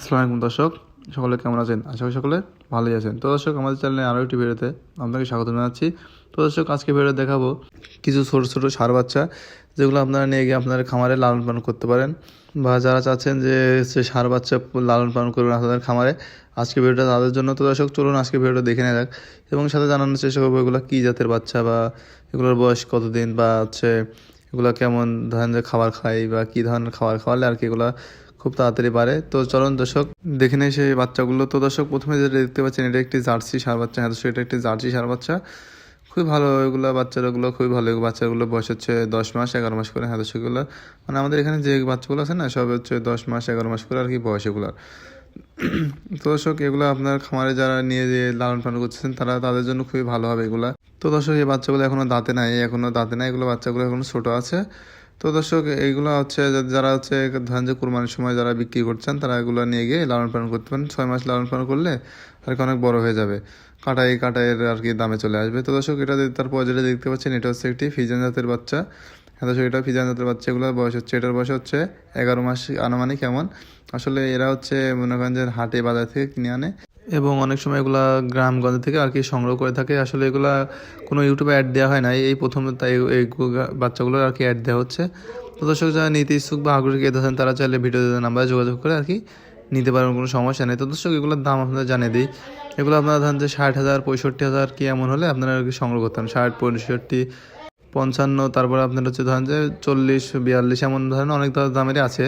আসসালামু আলাইকুম দর্শক, সকলে কেমন আছেন? আশা করি সকলে ভালোই আছেন। তো দর্শক, আমাদের চ্যানেলে আরও একটি ভিডিওতে আপনাকে স্বাগত জানাচ্ছি। তো দর্শক, আজকে ভিডিও দেখাবো কিছু ছোটো ছোটো সার বাচ্চা, যেগুলো আপনারা নিয়ে গিয়ে আপনার খামারে লালন পালন করতে পারেন। বা যারা চাচ্ছেন যে সে সার বাচ্চা লালন পালন করবেন আপনাদের খামারে, আজকে ভিডিওটা তাদের জন্য। তো দর্শক, চলুন আজকে ভিডিওটা দেখে নেওয়া যাক। এবং সাথে জানানোর চেষ্টা করব এগুলো কী জাতের বাচ্চা বা এগুলোর বয়স কতদিন বা হচ্ছে এগুলো কেমন ধরনের খাবার খায় বা কী ধরনের খাবার খাওয়ালে আর কি এগুলো খুব তাড়াতাড়ি বাড়ে তো চলুন দর্শক, দেখে নেই সেই বাচ্চাগুলো। তো দর্শক, প্রথমে যেটা দেখতে পাচ্ছেন, এটা একটি জার্সি সার বাচ্চা। হ্যাঁ দর্শক, এটা একটি জার্সি সার বাচ্চা। খুবই ভালো এগুলো, বাচ্চাগুলো খুবই ভালো। বাচ্চাগুলো বয়স হচ্ছে দশ মাস, এগারো মাস করে। হ্যাঁ দর্শকগুলো মানে আমাদের এখানে যে বাচ্চাগুলো আছে না, সব হচ্ছে দশ মাস, এগারো মাস করে আর কি বয়স এগুলোর। তো দর্শক, এগুলো আপনার খামারে যারা নিয়ে যে লালন পালন করছেন তারা তাদের জন্য খুবই ভালো হবে এগুলা। তো দর্শক, এই বাচ্চাগুলো এখনও দাঁতে নাই, এখনও দাঁতে নাই। এগুলো বাচ্চাগুলো এখনও ছোট আছে। তো দর্শক, এইগুলো হচ্ছে যারা হচ্ছে ধান যে কুরবানির সময় যারা বিক্রি করছেন, তারা এগুলো নিয়ে গিয়ে লালন পালন করতে পারেন। ছয় মাস লালন পালন করলে আর কি অনেক বড় হয়ে যাবে। কাটাই, কাটাইয়ের আর কি দামে চলে আসবে। তো দর্শক, এটা তারপর যেটা দেখতে পাচ্ছেন, এটা হচ্ছে একটি ফিজান জাতের বাচ্চা। হ্যাঁ দর্শক, এটা ফিজান জাতের বাচ্চা এগুলোর বয়স হচ্ছে, এটার বয়স হচ্ছে এগারো মাস আনুমানিক কেমন আসলে এরা হচ্ছে মনে করেন যে হাটে বাজার থেকে কিনে আনে। এবং অনেক সময় এগুলা গ্রামগঞ্জ থেকে আর কি সংগ্রহ করে থাকে। আসলে এগুলা কোনো ইউটিউবে অ্যাড দেওয়া হয় না এই প্রথম তাই এই বাচ্চাগুলো আর কি অ্যাড দেওয়া হচ্ছে। তো দর্শক যারা নিতে ইচ্ছুক বা আগ্রহী আছেন তারা চাইলে ভিডিও নাম্বারে যোগাযোগ করে আর কি নিতে পারেন কোনো সমস্যা নেই। তো দর্শক, এগুলোর দাম আপনাদের জানিয়ে দিই। এগুলো আপনারা ধরেন যে ষাট হাজার, পঁয়ষট্টি হাজার কি এমন হলে আপনারা আর কি সংগ্রহ করতেন ষাট, পঁয়ষট্টি, পঞ্চান্ন, তারপরে আপনার হচ্ছে ধরেন যে চল্লিশ, বিয়াল্লিশ এমন ধরনের অনেক দামেরই আছে।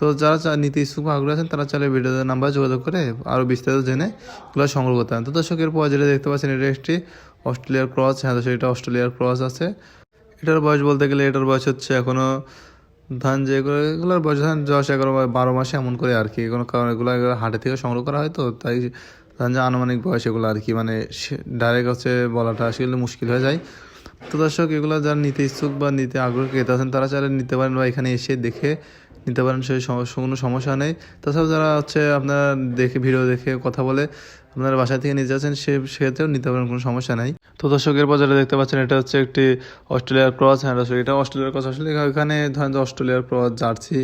তো যারা নিতে ইচ্ছুক বা আগ্রহী আছেন, তারা চাইলে ভিডিও নাম্বার যোগাযোগ করে আরও বিস্তারিত জেনে এগুলো সংগ্রহ করতে পারেন। তো দর্শকের পর যেটা দেখতে পাচ্ছেন, এটা একটি অস্ট্রেলিয়ার ক্রস হ্যাঁ দর্শক, এটা অস্ট্রেলিয়ার ক্রস আছে। এটার বয়স বলতে গেলে এটার বয়স হচ্ছে এখনও ধান যে এগুলো- এগুলোর বয়স ধান দশ, এগারো বারো মাসে এমন করে আর কি। কোনো কারণ এগুলো হাটে থেকে সংগ্রহ করা হয় তো, তাই ধান যে আনুমানিক বয়স এগুলো আর কি মানে ডাইরেক্ট হচ্ছে বলাটা আসলে মুশকিল হয়ে যায়। তো দর্শক, এগুলো যারা নিতে ইচ্ছুক বা নিতে আগ্রহ ক্রেতা আছেন, তারা চাইলে নিতে পারেন বা এখানে এসে দেখে নিতে পারেন, সেই সমস্যা কোনো সমস্যা নেই। তাছাড়া যারা হচ্ছে আপনারা দেখে, ভিডিও দেখে কথা বলে আপনারা বাসা থেকে নিয়ে যাচ্ছেন, সে সেক্ষেত্রেও নিতে পারেন, কোনো সমস্যা নেই। তো দর্শকের বাজারে দেখতে পাচ্ছেন, এটা হচ্ছে একটি অস্ট্রেলিয়ার ক্রস হ্যাঁ এটা অস্ট্রেলিয়ার ক্রস আসলে এখানে ধরেন অস্ট্রেলিয়ার ক্রস জার্সি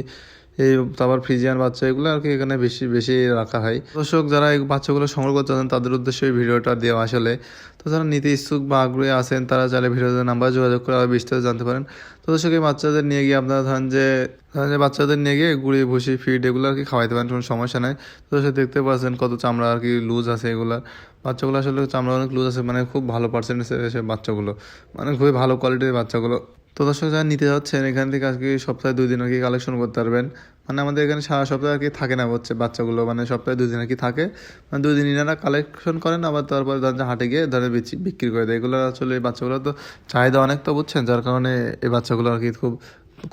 এই তারপর ফ্রিজিয়ান বাচ্চা, এগুলো আর কি এখানে বেশি বেশি রাখা হয়। দর্শক, যারা এই বাচ্চাগুলো সংগ্রহ করতে চান তাদের উদ্দেশ্যে এই ভিডিওটা দেওয়া আসলে। তো যারা নিতে ইচ্ছুক বা আগ্রহী আছেন, তারা চাইলে ভিডিওতে নাম্বার যোগাযোগ করে আরও বিস্তারিত জানতে পারেন। তো দর্শক, এই বাচ্চাদের নিয়ে গিয়ে আপনারা ধরেন যে ধরেন যে বাচ্চাদের নিয়ে গিয়ে গুড়ি, ভুসি ফিড এগুলো আর কি খাওয়াইতে পারেন, কোনো সমস্যা নাই। তো দর্শক, দেখতে পাচ্ছেন কত চামড়া আর কি লুজ আছে এগুলো বাচ্চাগুলো আসলে চামড়া অনেক লুজ আছে মানে খুব ভালো পার্সেন্টেজের সে বাচ্চাগুলো মানে খুবই ভালো কোয়ালিটির বাচ্চাগুলো। তো দর্শক যারা নিতে যাচ্ছেন, এখান থেকে আজকে সপ্তাহে দুই দিন আর কি কালেকশন করতে পারবেন। মানে আমাদের এখানে সারা সপ্তাহে আর কি থাকে না হচ্ছে বাচ্চাগুলো মানে সপ্তাহে দুই দিন আর কি থাকে। মানে দুই দিন ইনারা কালেকশন করেন, আবার তারপরে ধরেন হাটে গিয়ে ধরেন বিক্রি করে দেয়। এগুলো আসলে এই বাচ্চাগুলো তো চাহিদা অনেক তো বুঝছেন, যার কারণে এই বাচ্চাগুলো আর কি খুব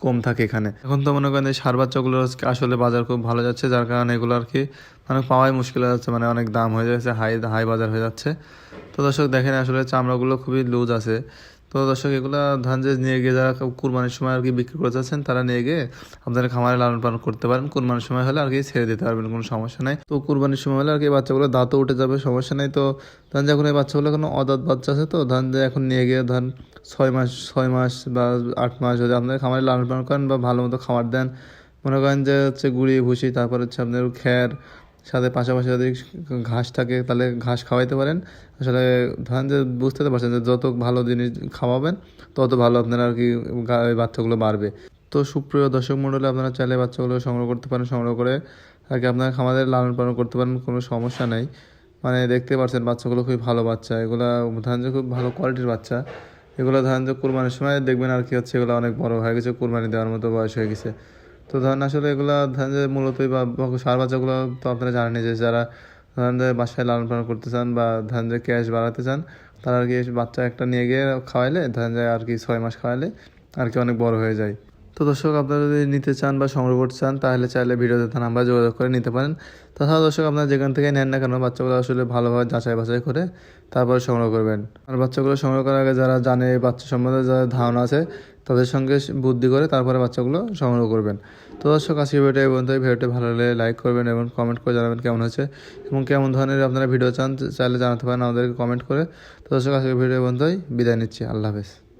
কম থাকে এখানে। এখন তো মনে করেন এই সার বাচ্চাগুলো আজকে আসলে বাজার খুব ভালো যাচ্ছে, যার কারণে এগুলো আর কি মানে পাওয়াই মুশকিল হয়ে যাচ্ছে মানে অনেক দাম হয়ে যাচ্ছে, হাই হাই বাজার হয়ে যাচ্ছে। তো দর্শক দেখেন আসলে চামড়াগুলো খুবই লুজ আছে। তো দর্শক, এগুলো ধান যে নিয়ে গিয়ে যারা কুরবানির সময় আর কি বিক্রি করে যাচ্ছেন তারা নিয়ে গিয়ে আপনাদের খামারে লালন পালন করতে পারেন। কুরবানির সময় হলে আর কি ছেড়ে দিতে পারবেন, কোনো সমস্যা নাই। তো কুরবানির সময় হলে আর কি বাচ্চাগুলো দাঁতও উঠে যাবে, সমস্যা নাই। তো ধান যখন এই বাচ্চাগুলো কোনো অদাত বাচ্চা আছে, তো ধান যে এখন নিয়ে গিয়ে ধান ছয় মাস ছয় মাস বা আট মাস যদি আপনাদের খামারে লালন পালন করেন বা ভালো মতো খাবার দেন, মনে করেন যে হচ্ছে গুড়ি, ভুসি, তারপর হচ্ছে আপনার খ্যার সাথে পাশাপাশি যদি ঘাস থাকে, তাহলে ঘাস খাওয়াইতে পারেন। আসলে ধরেন যে বুঝতে পারছেন যে যত ভালো জিনিস খাওয়াবেন, তত ভালো আপনার আর কি বাচ্চাগুলো বাড়বে। তো সুপ্রিয় দর্শক মণ্ডলে আপনারা চাইলে বাচ্চাগুলো সংগ্রহ করতে পারেন, সংগ্রহ করে আর কি আপনারা খামারের লালন পালন করতে পারেন, কোনো সমস্যা নেই। মানে দেখতে পাচ্ছেন বাচ্চাগুলো খুবই ভালো বাচ্চা। এগুলা ধরেন যে খুব ভালো কোয়ালিটির বাচ্চা। এগুলো ধরেন যে কোরবানির সময় দেখবেন আর কি হচ্ছে এগুলো অনেক বড় হয়ে গেছে, কোরবানি দেওয়ার মতো বয়স হয়ে গেছে। তো ধরেন আসলে এগুলো ধরেন যে মূলত বা সার বাচ্চাগুলো তো আপনারা জানেন যে যারা ধরেন যে বাসায় লালন পালন করতে চান বা ধরেন যে ক্যাশ বাড়াতে চান, তারা আর কি বাচ্চা একটা নিয়ে গিয়ে খাওয়াইলে, ধরেন যে আর কি ছয় মাস খাওয়াইলে আর কি অনেক বড় হয়ে যায়। তো দর্শক, আপনারা যদি নিতে চান বা সংগ্রহ করতে চান, তাহলে চাইলে ভিডিওতে তার নাম্বার যোগাযোগ করে নিতে পারেন। তাছাড়া দর্শক, আপনারা যেখান থেকে নেন না কেন, বাচ্চাগুলো আসলে ভালোভাবে যাচাই বাছাই করে তারপর সংগ্রহ করবেন। আর বাচ্চাগুলো সংগ্রহ করার আগে যারা জানে, বাচ্চা সম্বন্ধে যারা ধারণা আছে তাদের সঙ্গে বুদ্ধি করে তারপরে বাচ্চাগুলো সংগ্রহ করবেন। তো দর্শক আজকে ভিডিওটা এই পর্যন্ত ভিডিওটি ভালো লাগলে লাইক করবেন এবং কমেন্ট করে জানাবেন কেমন হয়েছে এবং কেমন ধরনের আপনারা ভিডিও চান, চাইলে জানাতে পারেন আমাদেরকে কমেন্ট করে। তো দর্শক আজকে ভিডিও এই পর্যন্তই। বিদায় নিচ্ছি। আল্লাহ হাফেজ।